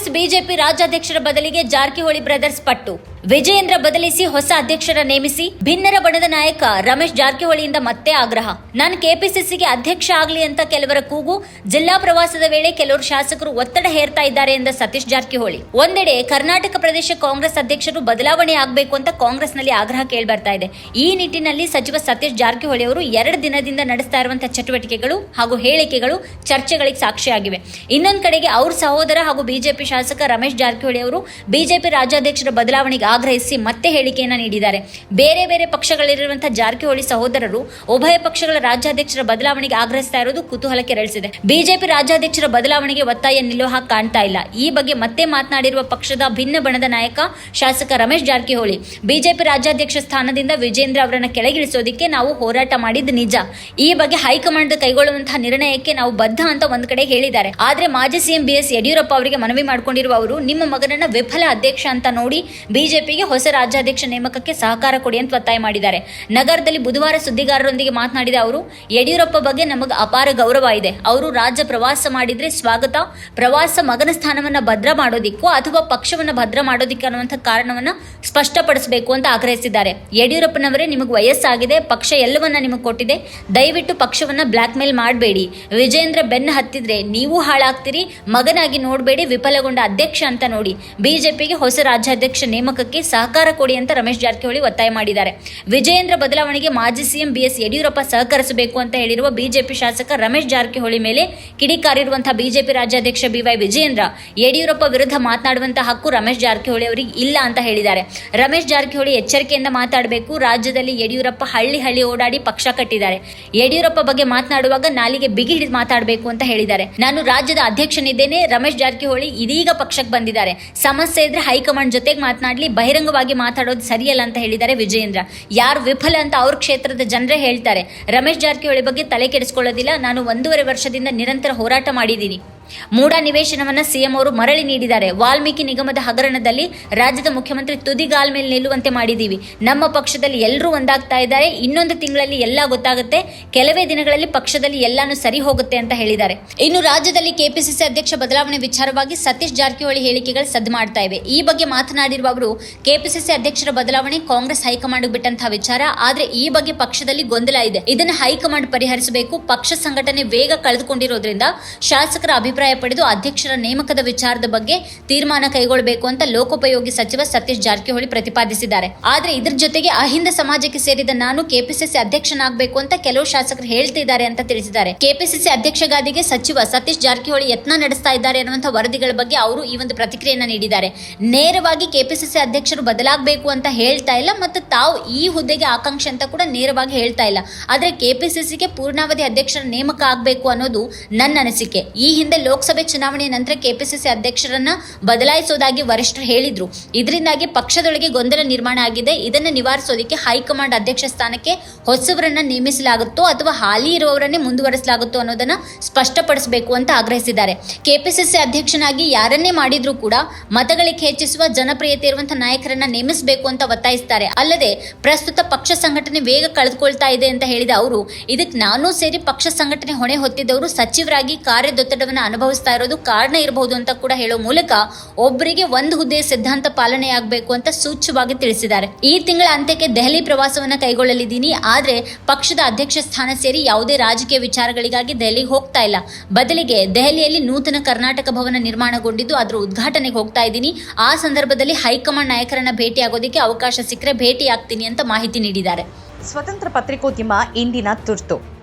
Congress BJP ರಾಜ್ಯಾಧ್ಯಕ್ಷರ ಬದಲಿಗೆ Jarkiholi brothers ಪಟ್ಟು ವಿಜಯೇಂದ್ರ ಬದಲಿಸಿ ಹೊಸ ಅಧ್ಯಕ್ಷರ ನೇಮಿಸಿ ಭಿನ್ನರ ಬಣದ ನಾಯಕ ರಮೇಶ್ ಜಾರಕಿಹೊಳಿಯಿಂದ ಮತ್ತೆ ಆಗ್ರಹ. ನಾನು ಕೆಪಿಸಿಸಿಗೆ ಅಧ್ಯಕ್ಷ ಆಗಲಿ ಅಂತ ಕೆಲವರ ಕೂಗು, ಜಿಲ್ಲಾ ಪ್ರವಾಸದ ವೇಳೆ ಕೆಲವರು ಶಾಸಕರು ಒತ್ತಡ ಹೇರ್ತಾ ಇದ್ದಾರೆ ಎಂದ ಸತೀಶ್ ಜಾರಕಿಹೊಳಿ. ಒಂದೆಡೆ ಕರ್ನಾಟಕ ಪ್ರದೇಶ ಕಾಂಗ್ರೆಸ್ ಅಧ್ಯಕ್ಷರು ಬದಲಾವಣೆ ಆಗಬೇಕು ಅಂತ ಕಾಂಗ್ರೆಸ್ನಲ್ಲಿ ಆಗ್ರಹ ಕೇಳ್ಬರ್ತಾ ಇದೆ. ಈ ನಿಟ್ಟಿನಲ್ಲಿ ಸಚಿವ ಸತೀಶ್ ಜಾರಕಿಹೊಳಿ ಅವರು ಎರಡು ದಿನದಿಂದ ನಡೆಸ್ತಾ ಇರುವಂತಹ ಚಟುವಟಿಕೆಗಳು ಹಾಗೂ ಹೇಳಿಕೆಗಳು ಚರ್ಚೆಗಳಿಗೆ ಸಾಕ್ಷಿಯಾಗಿವೆ. ಇನ್ನೊಂದು ಕಡೆಗೆ ಅವ್ರ ಸಹೋದರ ಹಾಗೂ ಬಿಜೆಪಿ ಶಾಸಕ ರಮೇಶ್ ಜಾರಕಿಹೊಳಿ ಅವರು ಬಿಜೆಪಿ ರಾಜ್ಯಾಧ್ಯಕ್ಷರ ಬದಲಾವಣೆಗೆ ಆಗ್ರಹಿಸಿ ಮತ್ತೆ ಹೇಳಿಕೆಯನ್ನ ನೀಡಿದ್ದಾರೆ. ಬೇರೆ ಬೇರೆ ಪಕ್ಷಗಳಲ್ಲಿರುವಂತಹ ಜಾರಕಿಹೊಳಿ ಸಹೋದರರು ಉಭಯ ಪಕ್ಷಗಳ ರಾಜ್ಯಾಧ್ಯಕ್ಷರ ಬದಲಾವಣೆಗೆ ಆಗ್ರಹಿಸ್ತಾ ಇರೋದು ಕುತೂಹಲ ಕೆರಳಿಸಿದೆ ಬಿಜೆಪಿ ರಾಜ್ಯಾಧ್ಯಕ್ಷರ ಬದಲಾವಣೆಗೆ ಒತ್ತಾಯ ನಿಲ್ಲುವ ಹಾಗೆ ಕಾಣ್ತಾ ಇಲ್ಲ. ಈ ಬಗ್ಗೆ ಮತ್ತೆ ಮಾತನಾಡಿರುವ ಪಕ್ಷದ ಭಿನ್ನ ಬಣದ ನಾಯಕ ಶಾಸಕ ರಮೇಶ್ ಜಾರಕಿಹೊಳಿ, ಬಿಜೆಪಿ ರಾಜ್ಯಾಧ್ಯಕ್ಷ ಸ್ಥಾನದಿಂದ ವಿಜೇಂದ್ರ ಅವರನ್ನ ಕೆಳಗಿಳಿಸೋದಕ್ಕೆ ನಾವು ಹೋರಾಟ ಮಾಡಿದ್ದು ನಿಜ. ಈ ಬಗ್ಗೆ ಹೈಕಮಾಂಡ್ ಕೈಗೊಳ್ಳುವಂತಹ ನಿರ್ಣಯಕ್ಕೆ ನಾವು ಬದ್ಧ ಅಂತ ಒಂದ್ ಕಡೆ ಹೇಳಿದ್ದಾರೆ. ಆದ್ರೆ ಮಾಜಿ ಸಿಎಂ ಬಿ ಎಸ್ ಯಡಿಯೂರಪ್ಪ ಅವರಿಗೆ ಮನವಿ ಮಾಡಿಕೊಂಡಿರುವ ಅವರು ನಿಮ್ಮ ಮಗನನ್ನ ವಿಫಲ ಅಧ್ಯಕ್ಷ ಅಂತ ನೋಡಿ ಬಿಜೆಪಿಗೆ ಹೊಸ ರಾಜ್ಯಾಧ್ಯಕ್ಷ ನೇಮಕಕ್ಕೆ ಸಹಕಾರ ಕೊಡಿ ಅಂತ ಒತ್ತಾಯ ಮಾಡಿದ್ದಾರೆ. ನಗರದಲ್ಲಿ ಬುಧವಾರ ಸುದ್ದಿಗಾರರೊಂದಿಗೆ ಮಾತನಾಡಿದ ಅವರು, ಯಡಿಯೂರಪ್ಪ ಬಗ್ಗೆ ನಮಗೆ ಅಪಾರ ಗೌರವ ಇದೆ. ಅವರು ರಾಜ್ಯ ಪ್ರವಾಸ ಮಾಡಿದ್ರೆ ಸ್ವಾಗತ, ಪ್ರವಾಸ ಮಗನ ಸ್ಥಾನವನ್ನ ಭದ್ರ ಮಾಡೋದಿಕ್ಕೂ ಅಥವಾ ಪಕ್ಷವನ್ನ ಭದ್ರ ಮಾಡೋದಿಕ್ಕೆ ಅನ್ನುವಂಥ ಕಾರಣವನ್ನ ಸ್ಪಷ್ಟಪಡಿಸಬೇಕು ಅಂತ ಆಗ್ರಹಿಸಿದ್ದಾರೆ. ಯಡಿಯೂರಪ್ಪನವರೇ ನಿಮಗೆ ವಯಸ್ಸಾಗಿದೆ, ಪಕ್ಷ ಎಲ್ಲವನ್ನ ನಿಮಗೆ ಕೊಟ್ಟಿದೆ. ದಯವಿಟ್ಟು ಪಕ್ಷವನ್ನ ಬ್ಲಾಕ್ ಮೇಲ್ ಮಾಡಬೇಡಿ. ವಿಜೇಂದ್ರ ಬೆನ್ನ ಹತ್ತಿದ್ರೆ ನೀವು ಹಾಳಾಗ್ತೀರಿ, ಮಗನಾಗಿ ನೋಡಬೇಡಿ, ವಿಫಲಗೊಂಡ ಅಧ್ಯಕ್ಷ ಅಂತ ನೋಡಿ. ಬಿಜೆಪಿಗೆ ಹೊಸ ರಾಜ್ಯಾಧ್ಯಕ್ಷ ನೇಮಕಕ್ಕೆ ಸಹಕಾರ ಕೊಡಿ ಅಂತ ರಮೇಶ್ ಜಾರಕಿಹೊಳಿ ಒತ್ತಾಯ ಮಾಡಿದ್ದಾರೆ. ವಿಜಯೇಂದ್ರ ಬದಲಾವಣೆಗೆ ಮಾಜಿ ಸಿಎಂ ಬಿಎಸ್ ಯಡಿಯೂರಪ್ಪ ಸಹಕರಿಸಬೇಕು ಅಂತ ಹೇಳಿರುವ ಬಿಜೆಪಿ ಶಾಸಕ ರಮೇಶ್ ಜಾರಕಿಹೊಳಿ ಮೇಲೆ ಕಿಡಿಕಾರಿರುವಂತಹ ಬಿಜೆಪಿ ರಾಜ್ಯಾಧ್ಯಕ್ಷ ಬಿವೈ ವಿಜಯೇಂದ್ರ ಯಡಿಯೂರಪ್ಪ ವಿರುದ್ಧ ಮಾತನಾಡುವಂತಹ ಹಕ್ಕು ರಮೇಶ್ ಜಾರಕಿಹೊಳಿ ಅವರಿಗೆ ಇಲ್ಲ ಅಂತ ಹೇಳಿದ್ದಾರೆ. ರಮೇಶ್ ಜಾರಕಿಹೊಳಿ ಎಚ್ಚರಿಕೆಯಿಂದ ಮಾತಾಡಬೇಕು. ರಾಜ್ಯದಲ್ಲಿ ಯಡಿಯೂರಪ್ಪ ಹಳ್ಳಿ ಹಳ್ಳಿ ಓಡಾಡಿ ಪಕ್ಷ ಕಟ್ಟಿದ್ದಾರೆ. ಯಡಿಯೂರಪ್ಪ ಬಗ್ಗೆ ಮಾತನಾಡುವಾಗ ನಾಲಿಗೆ ಬಿಗಿ ಹಿಡಿದು ಮಾತಾಡಬೇಕು ಅಂತ ಹೇಳಿದ್ದಾರೆ. ನಾನು ರಾಜ್ಯದ ಅಧ್ಯಕ್ಷನಿದ್ದೇನೆ. ರಮೇಶ್ ಜಾರಕಿಹೊಳಿ ಇದೀಗ ಪಕ್ಷಕ್ಕೆ ಬಂದಿದ್ದಾರೆ. ಸಮಸ್ಯೆ ಇದ್ರೆ ಹೈಕಮಾಂಡ್ ಜೊತೆಗೆ ಮಾತನಾಡಲಿ. ಬಹಿರಂಗವಾಗಿ ಮಾತಾಡೋದು ಸರಿಯಲ್ಲ ಅಂತ ಹೇಳಿದ್ದಾರೆ ವಿಜಯೇಂದ್ರ. ಯಾರು ವಿಫಲ ಅಂತ ಅವ್ರ ಕ್ಷೇತ್ರದ ಜನರೇ ಹೇಳ್ತಾರೆ. ರಮೇಶ್ ಜಾರಕಿಹೊಳಿ ಬಗ್ಗೆ ತಲೆ ಕೆಡಿಸ್ಕೊಳ್ಳೋದಿಲ್ಲ. ನಾನು ಒಂದೂವರೆ ವರ್ಷದಿಂದ ನಿರಂತರ ಹೋರಾಟ ಮಾಡಿದ್ದೀನಿ. ಮೂಡ ನಿವೇಶನವನ್ನ ಸಿಎಂ ಅವರು ಮರಳಿ ನೀಡಿದ್ದಾರೆ. ವಾಲ್ಮೀಕಿ ನಿಗಮದ ಹಗರಣದಲ್ಲಿ ರಾಜ್ಯದ ಮುಖ್ಯಮಂತ್ರಿ ತುದಿಗಾಲ್ ಮೇಲೆ ನಿಲ್ಲುವಂತೆ ಮಾಡಿದ್ದೀವಿ. ನಮ್ಮ ಪಕ್ಷದಲ್ಲಿ ಎಲ್ಲರೂ ಒಂದಾಗ್ತಾ ಇದ್ದಾರೆ. ಇನ್ನೊಂದು ತಿಂಗಳಲ್ಲಿ ಎಲ್ಲ ಗೊತ್ತಾಗುತ್ತೆ. ಕೆಲವೇ ದಿನಗಳಲ್ಲಿ ಪಕ್ಷದಲ್ಲಿ ಎಲ್ಲಾನು ಸರಿ ಹೋಗುತ್ತೆ ಅಂತ ಹೇಳಿದ್ದಾರೆ. ಇನ್ನು ರಾಜ್ಯದಲ್ಲಿ ಕೆಪಿಸಿಸಿ ಅಧ್ಯಕ್ಷ ಬದಲಾವಣೆ ವಿಚಾರವಾಗಿ ಸತೀಶ್ ಜಾರಕಿಹೊಳಿ ಹೇಳಿಕೆಗಳು ಸದ್ದು ಮಾಡ್ತಾ ಇವೆ. ಈ ಬಗ್ಗೆ ಮಾತನಾಡಿರುವ ಅವರು, ಕೆಪಿಸಿಸಿ ಅಧ್ಯಕ್ಷರ ಬದಲಾವಣೆ ಕಾಂಗ್ರೆಸ್ ಹೈಕಮಾಂಡ್ ಬಿಟ್ಟಂತಹ ವಿಚಾರ. ಆದ್ರೆ ಈ ಬಗ್ಗೆ ಪಕ್ಷದಲ್ಲಿ ಗೊಂದಲ ಇದೆ. ಇದನ್ನು ಹೈಕಮಾಂಡ್ ಪರಿಹರಿಸಬೇಕು. ಪಕ್ಷ ಸಂಘಟನೆ ವೇಗ ಕಳೆದುಕೊಂಡಿರೋದ್ರಿಂದ ಶಾಸಕರ ಅಭಿಪ್ರಾಯ ಪಡೆದು ಅಧ್ಯಕ್ಷರ ನೇಮಕದ ವಿಚಾರದ ಬಗ್ಗೆ ತೀರ್ಮಾನ ಕೈಗೊಳ್ಳಬೇಕು ಅಂತ ಲೋಕೋಪಯೋಗಿ ಸಚಿವ ಸತೀಶ್ ಜಾರಕಿಹೊಳಿ ಪ್ರತಿಪಾದಿಸಿದ್ದಾರೆ. ಆದ್ರೆ ಇದ್ರ ಜೊತೆಗೆ ಅಹಿಂದ ಸಮಾಜಕ್ಕೆ ಸೇರಿದ ನಾನು ಕೆಪಿಸಿಸಿ ಅಧ್ಯಕ್ಷನಾಗಬೇಕು ಅಂತ ಕೆಲವು ಶಾಸಕರು ಹೇಳ್ತಿದ್ದಾರೆ ಅಂತ ತಿಳಿಸಿದ್ದಾರೆ. ಕೆಪಿಸಿಸಿ ಅಧ್ಯಕ್ಷ ಗಾದಿಗೆ ಸಚಿವ ಸತೀಶ್ ಜಾರಕಿಹೊಳಿ ಯತ್ನ ನಡೆಸ್ತಾ ಇದ್ದಾರೆ ಅನ್ನುವಂಥ ವರದಿಗಳ ಬಗ್ಗೆ ಅವರು ಈ ಒಂದು ಪ್ರತಿಕ್ರಿಯೆಯನ್ನ ನೀಡಿದ್ದಾರೆ. ನೇರವಾಗಿ ಕೆಪಿಸಿಸಿ ಅಧ್ಯಕ್ಷರು ಬದಲಾಗಬೇಕು ಅಂತ ಹೇಳ್ತಾ ಇಲ್ಲ ಮತ್ತು ತಾವು ಈ ಹುದ್ದೆಗೆ ಆಕಾಂಕ್ಷೆ ಅಂತ ಕೂಡ ನೇರವಾಗಿ ಹೇಳ್ತಾ ಇಲ್ಲ. ಆದ್ರೆ ಕೆಪಿಸಿಸಿಗೆ ಪೂರ್ಣಾವಧಿ ಅಧ್ಯಕ್ಷರ ನೇಮಕ ಆಗಬೇಕು ಅನ್ನೋದು ನನ್ನ ಅನಿಸಿಕೆ. ಈ ಹಿಂದೆ ಲೋಕಸಭೆ ಚುನಾವಣೆಯ ನಂತರ ಕೆಪಿಸಿಸಿ ಅಧ್ಯಕ್ಷರನ್ನ ಬದಲಾಯಿಸೋದಾಗಿ ವರಿಷ್ಠರು ಹೇಳಿದ್ರು. ಇದರಿಂದಾಗಿ ಪಕ್ಷದೊಳಗೆ ಗೊಂದಲ ನಿರ್ಮಾಣ ಆಗಿದೆ. ಇದನ್ನು ನಿವಾರಿಸೋದಕ್ಕೆ ಹೈಕಮಾಂಡ್ ಅಧ್ಯಕ್ಷ ಸ್ಥಾನಕ್ಕೆ ಹೊಸವರನ್ನ ನೇಮಿಸಲಾಗುತ್ತೋ ಅಥವಾ ಹಾಲಿ ಇರುವವರನ್ನೇ ಮುಂದುವರೆಸಲಾಗುತ್ತೋ ಅನ್ನೋದನ್ನ ಸ್ಪಷ್ಟಪಡಿಸಬೇಕು ಅಂತ ಆಗ್ರಹಿಸಿದ್ದಾರೆ. ಕೆಪಿಸಿಸಿ ಅಧ್ಯಕ್ಷನಾಗಿ ಯಾರನ್ನೇ ಮಾಡಿದ್ರೂ ಕೂಡ ಮತಗಳಿಗೆ ಹೆಚ್ಚಿಸುವ ಜನಪ್ರಿಯತೆ ಇರುವಂತಹ ನಾಯಕರನ್ನ ನೇಮಿಸಬೇಕು ಅಂತ ಒತ್ತಾಯಿಸ್ತಾರೆ. ಅಲ್ಲದೆ ಪ್ರಸ್ತುತ ಪಕ್ಷ ಸಂಘಟನೆ ವೇಗ ಕಳೆದುಕೊಳ್ತಾ ಇದೆ ಅಂತ ಹೇಳಿದ ಅವರು, ಇದಕ್ಕೆ ನಾನೂ ಸೇರಿ ಪಕ್ಷ ಸಂಘಟನೆ ಹೊಣೆ ಹೊತ್ತಿದ್ದವರು ಸಚಿವರಾಗಿ ಕಾರ್ಯದೊತ್ತಡವನ್ನು ಅನುಭವಿಸ್ತಾ ಇರೋದು ಕಾರಣ ಇರಬಹುದು ಅಂತ ಕೂಡ ಹೇಳೋ ಮೂಲಕ ಒಬ್ಬರಿಗೆ ಒಂದು ಹುದ್ದೆಯ ಸಿದ್ಧಾಂತ ಪಾಲನೆಯಾಗಬೇಕು ಅಂತ ಸೂಚ್ಯವಾಗಿ ತಿಳಿಸಿದ್ದಾರೆ. ಈ ತಿಂಗಳ ಅಂತ್ಯಕ್ಕೆ ದೆಹಲಿ ಪ್ರವಾಸವನ್ನ ಕೈಗೊಳ್ಳಲಿದ್ದೀನಿ. ಆದ್ರೆ ಪಕ್ಷದ ಅಧ್ಯಕ್ಷ ಸ್ಥಾನ ಸೇರಿ ಯಾವುದೇ ರಾಜಕೀಯ ವಿಚಾರಗಳಿಗಾಗಿ ದೆಹಲಿಗೆ ಹೋಗ್ತಾ ಇಲ್ಲ. ಬದಲಿಗೆ ದೆಹಲಿಯಲ್ಲಿ ನೂತನ ಕರ್ನಾಟಕ ಭವನ ನಿರ್ಮಾಣಗೊಂಡಿದ್ದು ಅದರ ಉದ್ಘಾಟನೆಗೆ ಹೋಗ್ತಾ ಇದ್ದೀನಿ. ಆ ಸಂದರ್ಭದಲ್ಲಿ ಹೈಕಮಾಂಡ್ ನಾಯಕರನ್ನ ಭೇಟಿಯಾಗೋದಕ್ಕೆ ಅವಕಾಶ ಸಿಕ್ಕರೆ ಭೇಟಿಯಾಗ್ತೀನಿ ಅಂತ ಮಾಹಿತಿ ನೀಡಿದ್ದಾರೆ. ಸ್ವತಂತ್ರ ಪತ್ರಿಕೋದ್ಯಮ ಇಂದಿನ ತುರ್ತು.